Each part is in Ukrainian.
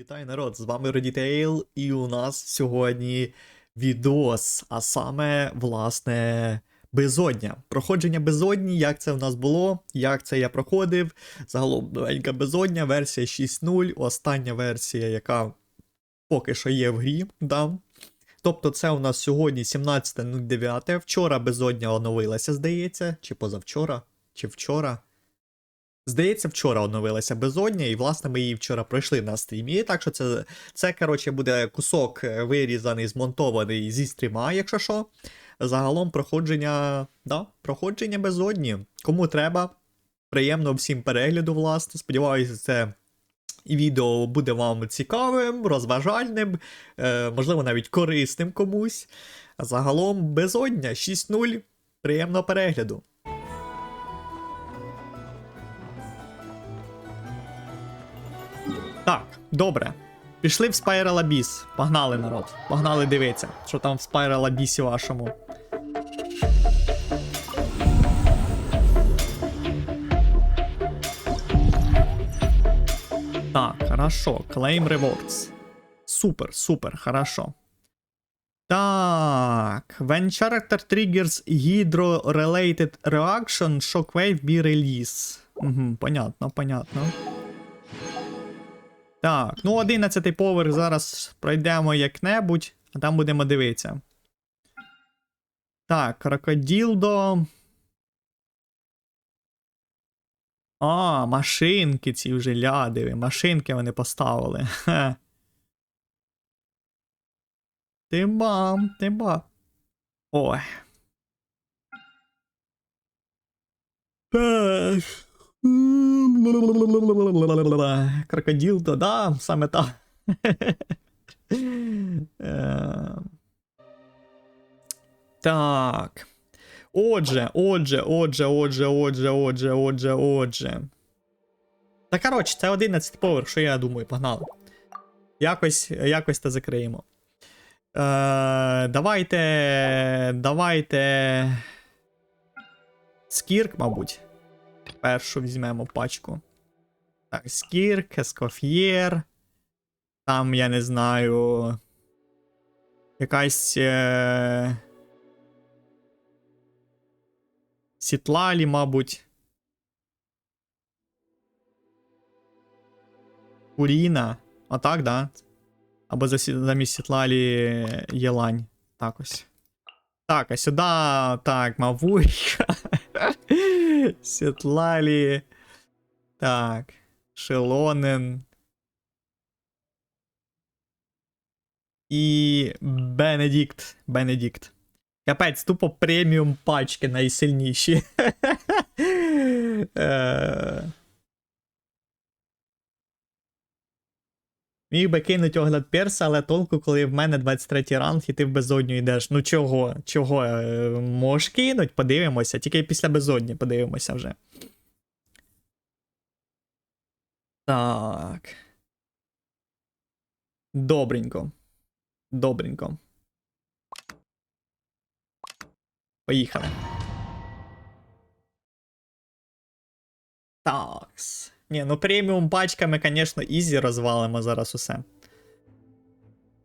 Вітаю народ! З вами Родітейл, і у нас сьогодні відос, а саме, власне, безодня. Проходження безодні, як це в нас було, як це я проходив. Загалом новенька безодня, версія 6.0, остання версія, яка поки що є в грі. Да. Тобто, це у нас сьогодні 17.09. Вчора безодня оновилася, здається, чи позавчора, чи вчора. Здається, вчора оновилася безодня, і власне ми її вчора пройшли на стрімі. Так що це, це коротше, буде кусок е, вирізаний, змонтований зі стріма, якщо що. Загалом проходження, да, проходження безодні. Кому треба. Приємно всім перегляду, власне. Сподіваюся, це відео буде вам цікавим, розважальним, е, можливо, навіть корисним комусь. Загалом безодня 6.0. Приємного перегляду. Так, добре. Пішли в Spiral Abyss. Погнали, народ. Погнали дивитися, що там в Spiral Abyss вашому. Так, хорошо. Claim rewards. Супер, супер, хорошо. Так. When character triggers hydro-related reaction, shockwave be release. Угу, понятно, понятно. Так, ну 11 поверх зараз пройдемо як-небудь, а там будемо дивитися. Так, крокоділдо. А, машинки ці вже лядові. Машинки вони поставили. Хе. Ти бам, ти ба. Ой. Так. Крокодил, то да, саме так. Е, Так. Отже, отже, отже, отже, отже, отже, отже, отже. Та коротше, це 11 поверх, що я думаю, погнали. Якось, якось це закриємо. Е, давайте. Давайте. Скірк, мабуть. Першу візьмемо пачку. Так, Скірк, Ескоф'єр. Там, я не знаю. Якась. Е... Сітлалі, мабуть. Куріна. А так, да? Або замість Сітлалі Єлань. Так ось. Так, а сюди. Так, Мавуйка. Сітлалі. Так. Шелонен. І Бенедикт. Бенедикт. Капець, тупо преміум пачки найсильніші. Міг би кинуть огляд перса, але толку, коли в мене 23 ранг і ти в безодню йдеш. Ну чого? Чого? Е, Можеш кинуть, подивимося. Тільки після безодні подивимося вже. Так. Добренько. Добренько. Поїхали. Такс. Ні, ну преміум пачками, конечно, ізі розвалимо зараз усе.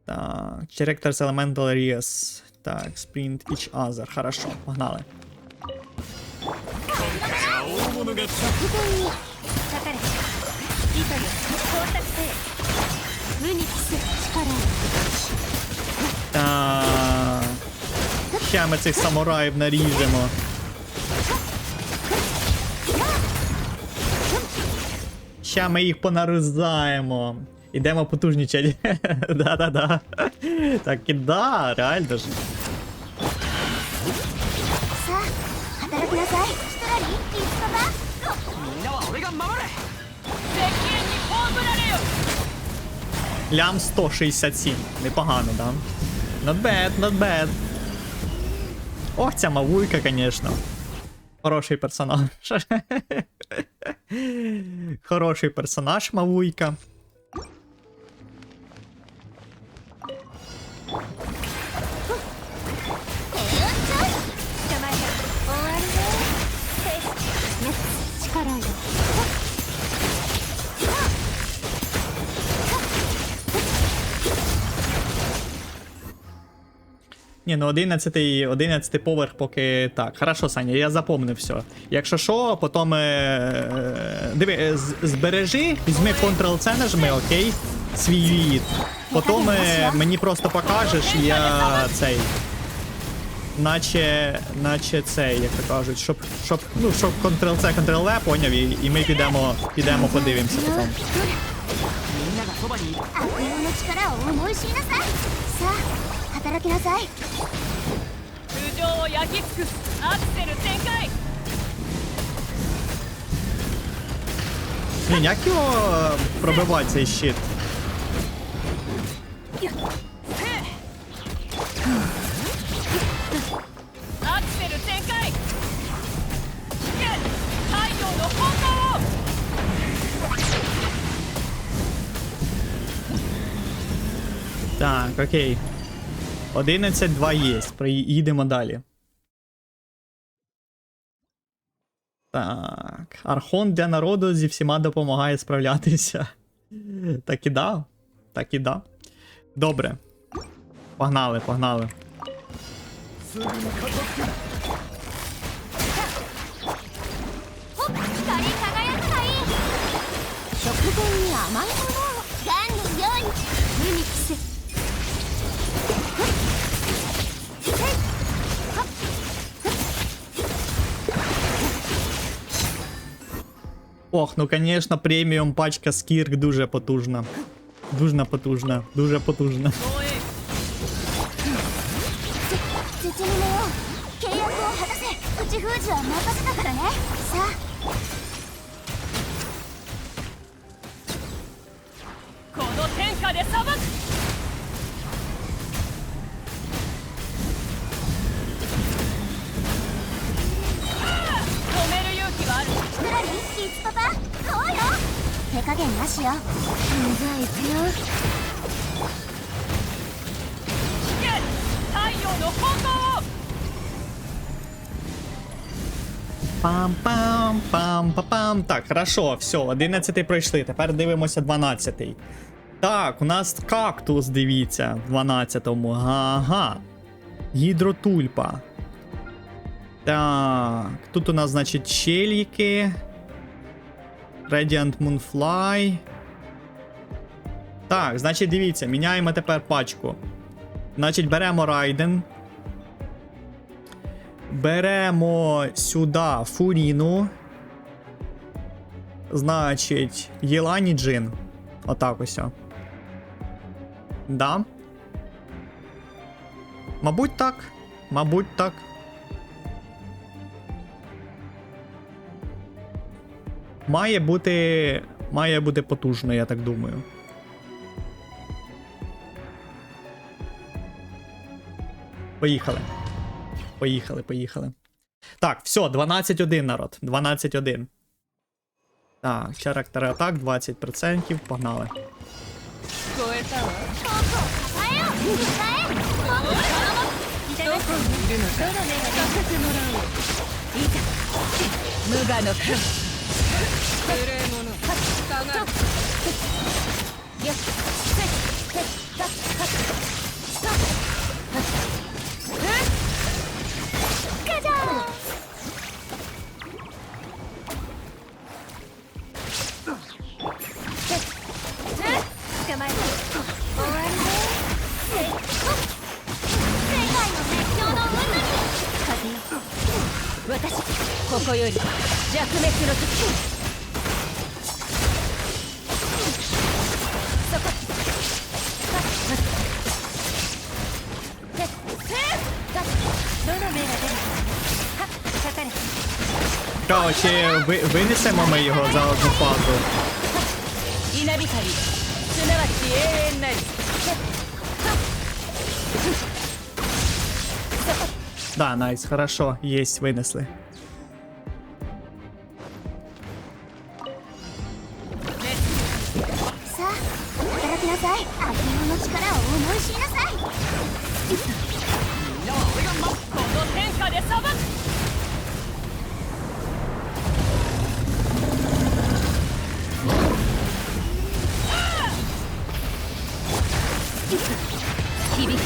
Так, Characters Elemental Ries. Так, Sprint Each Other. Хорошо, погнали. Так. Ще ми цих самураїв наріжемо. ща ми їх понаризаємо. Ідемо потужнічать. Да-да-да. Так і да, реально ж. Лям 167. Непогано, да? Not bad, not bad. Ох, ця мавуйка, конечно. Хороший персонаж. Хороший персонаж, мавуйка. Ні, ну 11, 11 поверх поки так. Хорошо, Саня, я запомнив все. Якщо що, потім. Е, е, диви, е, збережи, візьми Ctrl-C нажми, окей? Свій юїд. Потім е, мені просто покажеш, я цей. Наче, наче цей, як то кажуть, щоб, щоб, ну, щоб Ctrl-C, Ctrl-V, поняв, і, і ми підемо, підемо подивимося потім. みんながそばにいる悪用の力を思い知りなさいさあ働きなさい通常を焼き尽くすアクセル全開 Блін, як його е, пробивати цей щит? アクセル全開太陽の炎を Так, окей. 11-2 є. Приїдемо далі. Так. Архон для народу зі всіма допомагає справлятися. Так і да. Так і да. Добре. Погнали, погнали. Ох, ну конечно, преміум пачка скірк дуже потужна. Дуже потужна, дуже потужна. 手加減なしよじゃあ行くよ太陽の炎を Пам-пам-пам-пам-пам. Так, хорошо, все, 11 пройшли. Тепер дивимося 12. Так, у нас кактус, дивіться, в 12-му. Ага. Гідротульпа. Так, тут у нас, значить, челіки. Radiant Moonfly. Так, значить, дивіться, міняємо тепер пачку. Значить, беремо Райден. Беремо сюди Фуріну. Значить, Єлані Джин. Отак ось. Да. Мабуть, так. Мабуть, так. Має бути. Має бути потужно, я так думаю. Поїхали. Поїхали, поїхали. Так, все, 12-1 народ. 12-1. Так, характер атак 20%. Погнали. ここより弱滅の時 Чао, чи ви, винесемо ми його за одну фазу? Да, найс, хорошо, есть, винесли. 響く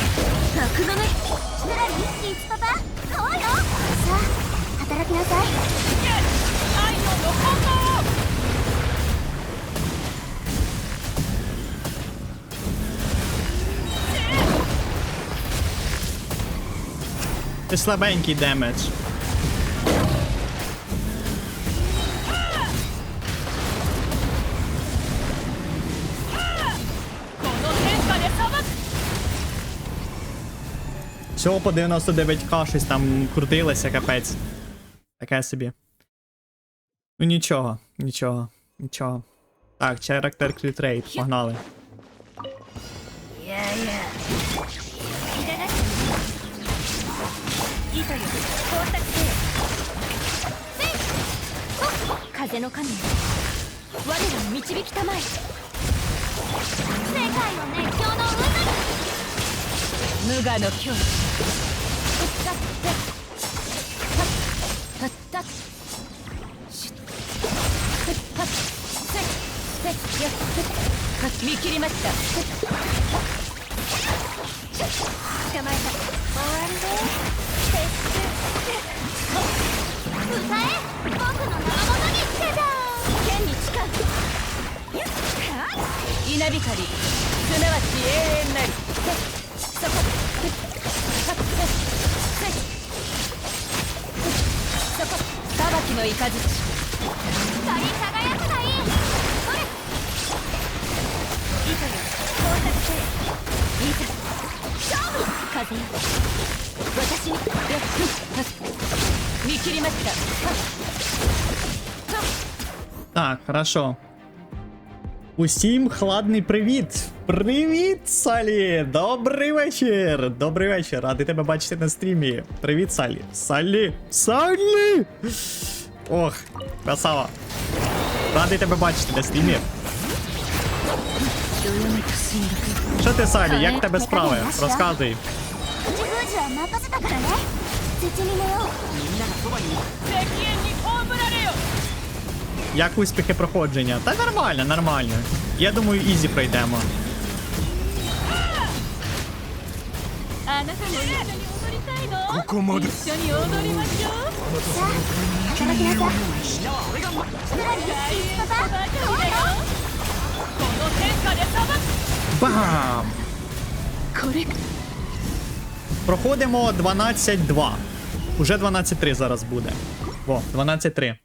爆飲めぬらりリンチパパそうよさあ働きなさい太陽の反応スラベンキ damage Всього по 99к щось там крутилося, капець. Таке собі. Ну нічого, нічого, нічого. Так, character crit rate, погнали. いやいや糸よ光沢せ風の神よ我らを導きたまえ世界の熱狂の渦に 無我の境地見切りました。捕まえた。終わりで歌え僕の名のもとにつけた。剣に誓う稲光すなわち永遠裁きの雷光り輝くがいいそれ糸よ光沢せいざ勝負風よ私によ見切りましたはっ Так, хорошо. Усім хладний привіт! Привіт, Салі! Добрий вечір! Добрий вечір! Радий тебе бачити на стрімі. Привіт, Салі! Салі! Салі! Ох, красава. Радий тебе бачити на стрімі. Що ти, Салі, як тебе справи? Розказуй. Як успіхи проходження? Та нормально, нормально. Я думаю, ізі пройдемо. Кукумоду. Бам! Проходимо 12-2. Уже 12-3 зараз буде. Во, 12-3.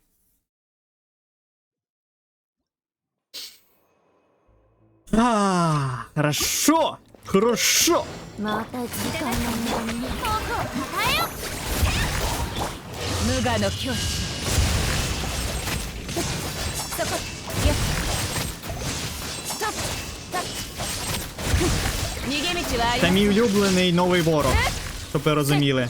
А, хорошо! Хорошо! 我の境地そこよストップストップ逃げ道はあり Це ません мій улюблений новий ворог. Щоб ви розуміли.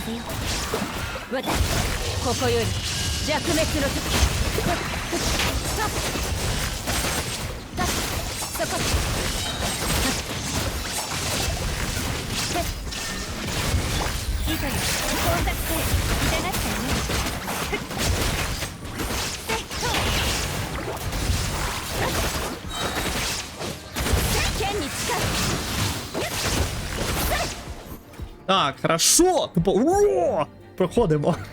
風よ私ここより弱滅の時そこ糸よ交錯い痛がったよ剣に近い Так, хорошо! Тупо. О! Проходимо.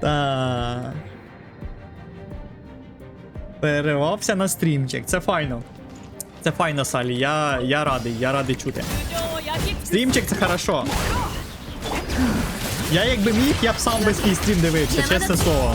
Так. Перервався на стрімчик. Це файно. Це файно, Салі. Я я радий, я радий чути. Стрімчик це хорошо. Я якби міг, я б сам би свій стрім дивився, чесне слово.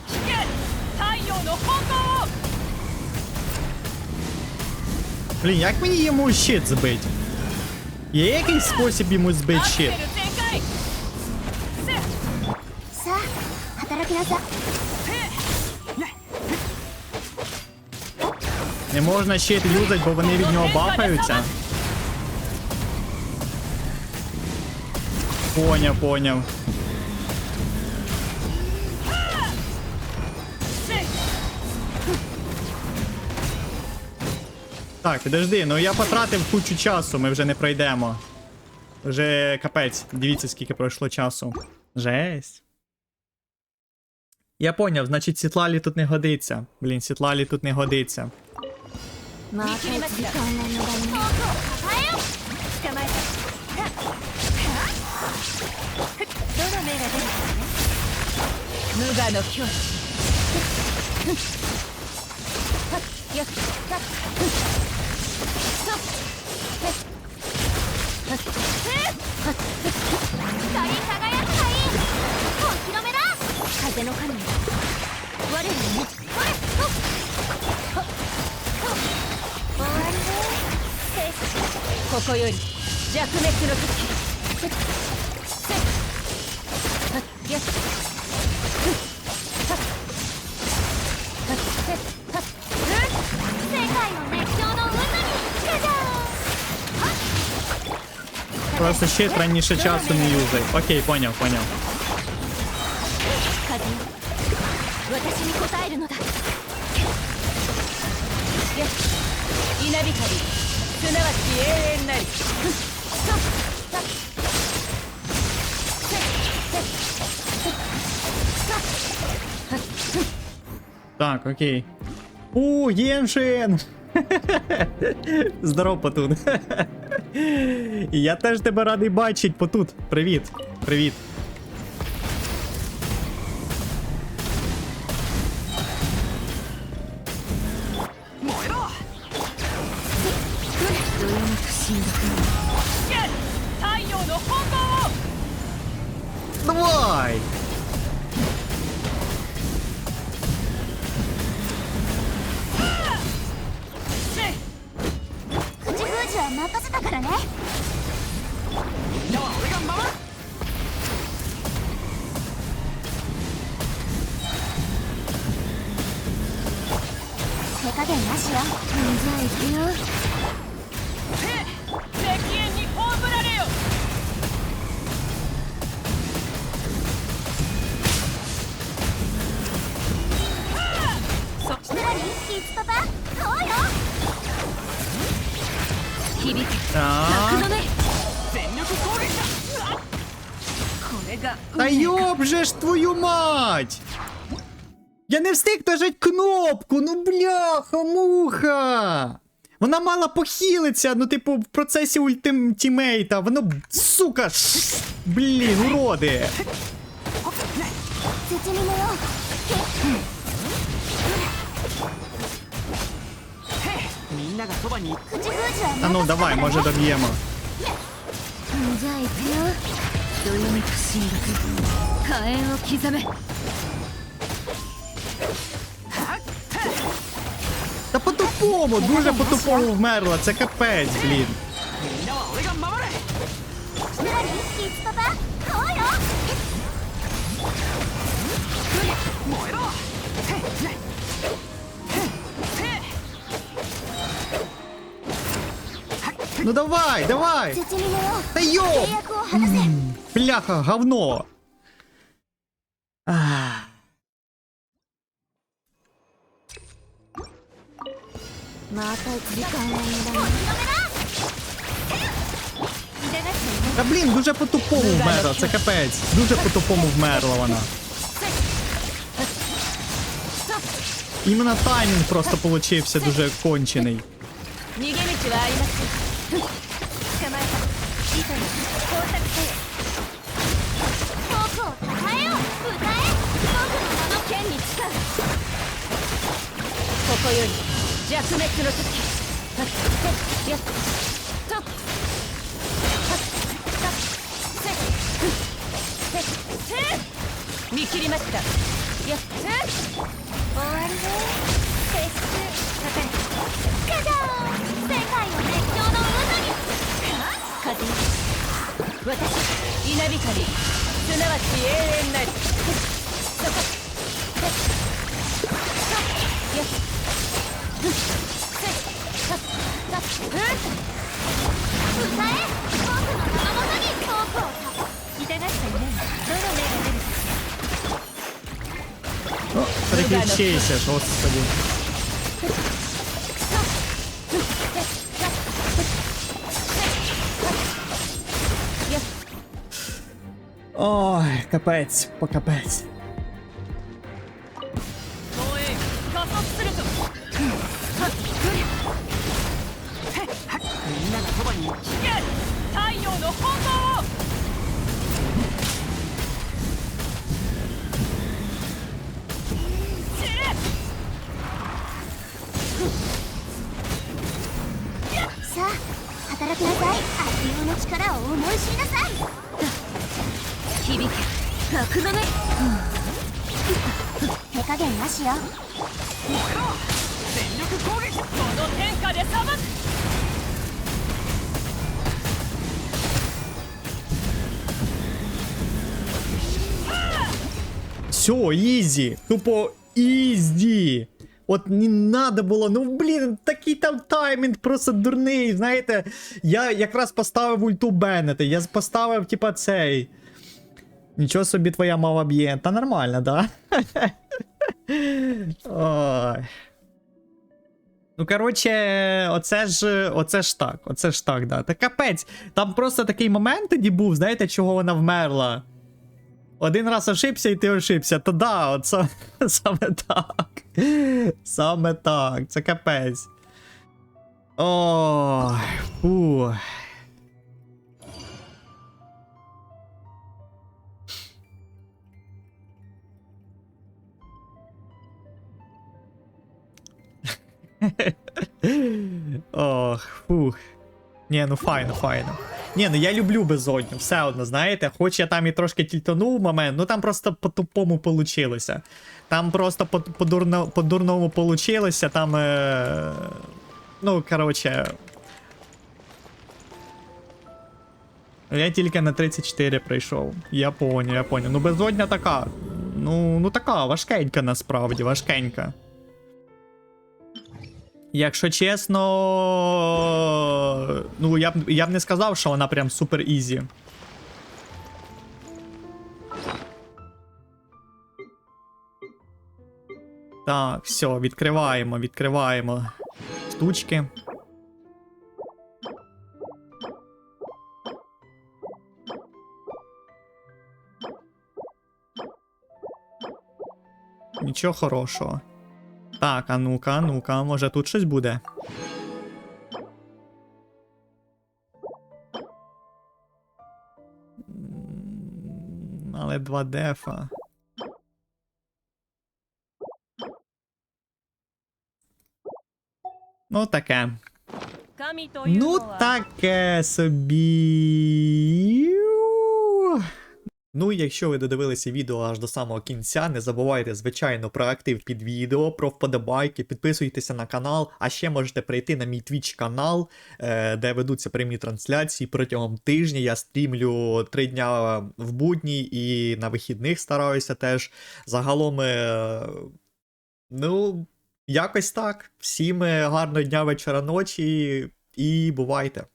太陽の方向を Блін, як мені йому щит збить? Є якийсь спосіб йому збити アクセ щит? ル全開せ」さあ働きなさ Не можна щит юзать, бо вони від нього бафаються. Поняв, поняв. Так, підожди, ну я потратив кучу часу, ми вже не пройдемо. Вже капець, дивіться, скільки пройшло часу. Жесть. Я поняв, значить Сітлалі тут не годиться. Блін, Сітлалі тут не годиться. 風の神よ我らにそれほっ終わりねここより弱滅の時せっ просто щит раніше часу не юзай. Окей, понял, понял. Так, окей. У, Єншин! здорово потун. Я теж тебе радий бачить, Потут. Привіт. Привіт. 響け А, のね全力攻撃だこれが Та йоб же ж твою мать! Я не встиг нажать кнопку, ну бляха, муха! Вона мала похилитися, ну, типу, в процесі ультимейта. Воно, сука, ш... блін, уроди. А ну давай, може доб'ємо. Та по-тупому, дуже по-тупому вмерла, це капець, блін. Ну давай, давай! Да йо! Бляха, говно! Ах. Та блін, дуже по-тупому вмерла, це капець. Дуже по-тупому вмерла вона. Іменно таймінг просто получився дуже кончений. こより弱滅の時はっせやっとはっさせせせ見切りましたやっせ終わりねフェスたたかだ世界を熱狂の風私稲光すなわち永遠なりそこよしえ僕のった夢にしの目が出るか O. Ой, капець, по капець. 東映加速するぞみんながそばに行きいけ太陽の炎を散れさあ働きなさい悪用の力を思い知りなさい響け悪のね手加減なしよ全力攻撃この天下で裁く Все, ізі. Тупо ізі. От не надо було, ну блін, такий там таймінг просто дурний. Знаєте, я якраз поставив ульту Беннета, я поставив, типа, цей. Нічого собі твоя мова б'є. Та нормально, да? Ой. Ну, коротше, оце ж, оце ж так, оце ж так, да. Та капець. Там просто такий момент тоді був, знаєте, чого вона вмерла. Один раз ошибся і ти ошибся. То да, от саме так. Саме так. Це капець. Ой, фу. Ох, фух. Ні, ну файно, файно. Ні, ну я люблю безодню, все одно, знаєте, хоч я там і трошки тільтонув момент, ну там просто по-тупому получилося. Там просто по- по-дурно- по-дурному получилося, там. Е... Ну, коротше. Я тільки на 34 прийшов. Я поняв, я поняв. Ну, безодня така. Ну, ну така, важкенька насправді, важкенька. Якщо чесно, ну я б я б не сказав, що вона прям супер ізі. Так, все, відкриваємо, відкриваємо штучки. Нічого хорошого. Так, а ну-ка, ну-ка, може тут щось буде. Але два дефа. Ну таке. Ну таке собі. Ну, якщо ви додивилися відео аж до самого кінця, не забувайте, звичайно, про актив під відео, про вподобайки, підписуйтеся на канал, а ще можете прийти на мій Twitch канал, е, де ведуться прямі трансляції протягом тижня. Я стрімлю три дня в будні і на вихідних стараюся теж. Загалом, е, ну, якось так. Всім е, гарного дня, вечора, ночі і бувайте.